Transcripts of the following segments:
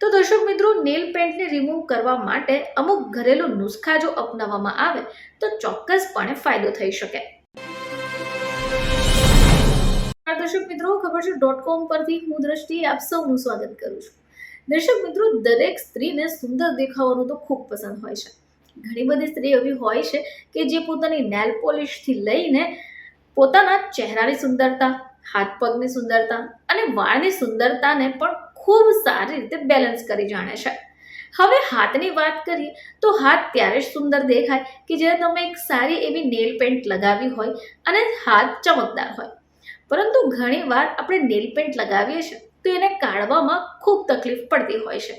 તો દર્શક મિત્રો નેલ પેન્ટને રિમૂવ કરવા માટે અમુક ઘરેલું નુસ્ખા જો અપનાવવામાં આવે, તો ચોક્કસપણે ફાયદો થઈ શકે. દર્શક મિત્રો, ખબર છે ડોટ કોમ પરથી હું દ્રષ્ટિ આપ સૌનું સ્વાગત કરું છું. દર્શક મિત્રો, દરેક સ્ત્રીને સુંદર દેખાવાનું તો ખૂબ પસંદ હોય છે. ઘણી બધી સ્ત્રી એવી હોય છે કે જે પોતાની નેલ પોલિશથી લઈને પોતાના ચહેરાની સુંદરતા, હાથ પગની સુંદરતા અને વાળની સુંદરતાને પણ ખૂબ સારી રીતે બેલેન્સ કરી જાણે છે. હવે હાથની વાત કરીએ તો હાથ ત્યારે જ સુંદર દેખાય કે જ્યારે તમે એક સારી એવી નેલ પેન્ટ લગાવી હોય અને હાથ ચમકદાર હોય. પરંતુ ઘણીવાર આપણે નેલ પેન્ટ લગાવીએ છીએ તો એને કાઢવામાં ખૂબ તકલીફ પડતી હોય છે.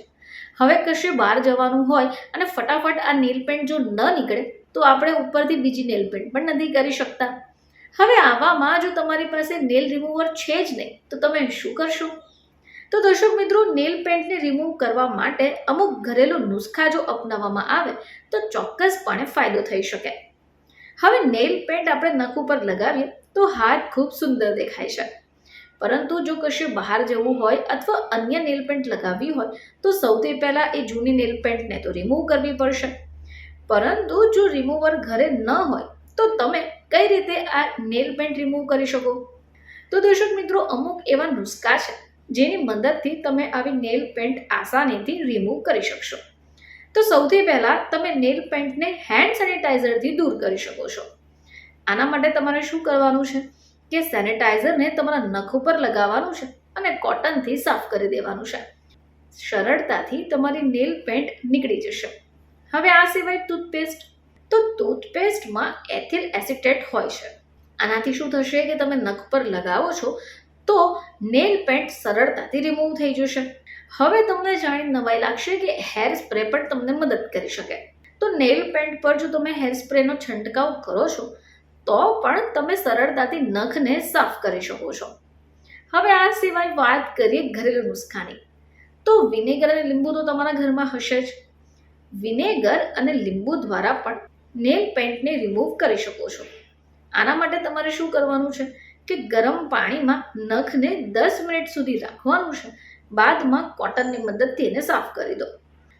હવે કશે બહાર જવાનું હોય અને ફટાફટ આ નેલ પેન્ટ જો ન નીકળે તો આપણે ઉપરથી બીજી નેલ પેન્ટ પણ નથી કરી શકતા. હવે આવામાં જો તમારી પાસે નેલ રિમૂવર છે જ નહીં તો તમે શું કરશો? તો દર્શક મિત્રો નેલ પેન્ટને રિમૂવ કરવા માટે અમુક ઘરેલું નુસ્ખા જો અપનાવવામાં આવે, તો ચોક્કસપણે ફાયદો થઈ શકે. હવે નેલ પેન્ટ આપણે નખ ઉપર લગાવીએ, તો હાથ ખૂબ સુંદર દેખાય છે. પરંતુ જો કશે બહાર જવું હોય અથવા અન્ય નેલ પેન્ટ લગાવવી હોય, તો સૌથી પહેલાં એ જૂની નેલ પેન્ટને તો રિમૂવ કરવી પડશે. પરંતુ જો રિમૂવર ઘરે ન હોય, તો તમે કઈ રીતે આ નેલ પેન્ટ રિમૂવ કરી શકો? તો દર્શક મિત્રો, અમુક એવા નુસ્ખા છે જેની મદદથી તમે આવી નેલ પેન્ટ આસાનીથી રિમૂવ કરી શકશો. તો સૌથી પહેલાં તમે નેલ પેન્ટને હેન્ડ સેનિટાઈઝરથી દૂર કરી શકો છો. આના માટે તમારે શું કરવાનું છે? કે સેનિટાઈઝરને તમારા નખ ઉપર લગાવવાનું છે અને કોટનથી સાફ કરી દેવાનું છે. સરળતાથી તમારી નેલ પેન્ટ નીકળી જશે. હવે આ સિવાય ટૂથપેસ્ટ તો ટૂથપેસ્ટમાં એથિલ એસિટેટ હોય છે. આનાથી શું થશે કે તમે નખ પર લગાવો છો તો નેલ પેન્ટ સરળતાથી રિમૂવ થઈ જશે. હવે તમને જાણી નવાઈ લાગશે કે હેર સ્પ્રે પણ તમને મદદ કરી શકે. તો નેલ પેન્ટ પર જો તમે હેર સ્પ્રેનો છંટકાવ કરો છો, તો પણ તમે સરળતાથી નખને સાફ કરી શકો છો. હવે આ સિવાય વાત કરીએ ઘરેલું નુસ્ખાની. તો વિનેગર અને લીંબુ તો તમારા ઘરમાં હશે જ. વિનેગર અને લીંબુ દ્વારા પણ નેલ પેન્ટને રિમૂવ કરી શકો છો. આના માટે તમારે શું કરવાનું છે? કે ગરમ પાણીમાં નખને દસ મિનિટ સુધી રાખવાનું છે. બાદમાં કોટનની મદદથી એને સાફ કરી દો.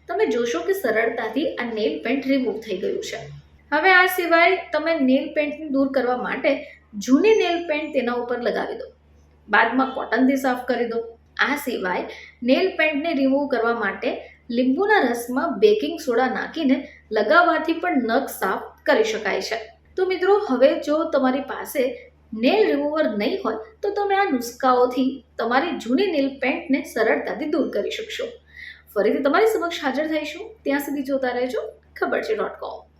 તમે જોશો કે સરળતાથી આ નેલ પેન્ટ રિમૂવ થઈ ગયું છે. હવે આ સિવાય તમે નેલ પેન્ટને દૂર કરવા માટે જૂની નેલ પેન્ટ તેના ઉપર લગાવી દો. બાદમાં કોટનથી સાફ કરી દો. આ સિવાય નેલ પેન્ટને રિમૂવ કરવા માટે લીંબુના રસમાં બેકિંગ સોડા નાખીને લગાવવાથી પણ નખ સાફ કરી શકાય છે. તો મિત્રો, હવે જો તમારી પાસે નેલ રિમૂવર નહીં હોય, તો તમે આ નુસ્ખાઓથી તમારી જૂની નેલ પેન્ટને સરળતાથી દૂર કરી શકશો. ફરીથી તમારી સમક્ષ હાજર થઈશું. ત્યાં સુધી જોતા રહેજો. ખબર છે ડોટ કોમ